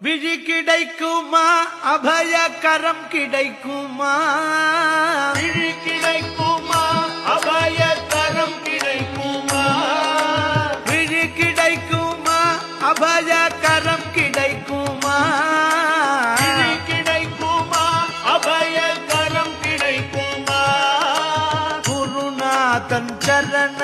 விழி கிடைக்குமா? அபயகரம் கிடைக்குமா? விழி கிடைக்குமா? அபய கரம் கிடைக்குமா? விழி கிடைக்குமா? அபயகரம் கிடைக்குமா? விழி கிடைக்குமா? அபய கரம் கிடைக்குமா? குருநாதன் சரணத்தில்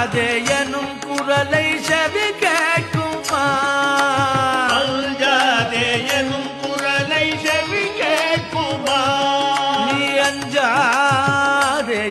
அஞ்சாதே எனும் குரலை செவி கேட்குமா? அஞ்சாதே எனும் குரலை செவி கேட்குமா? நீ அஞ்சா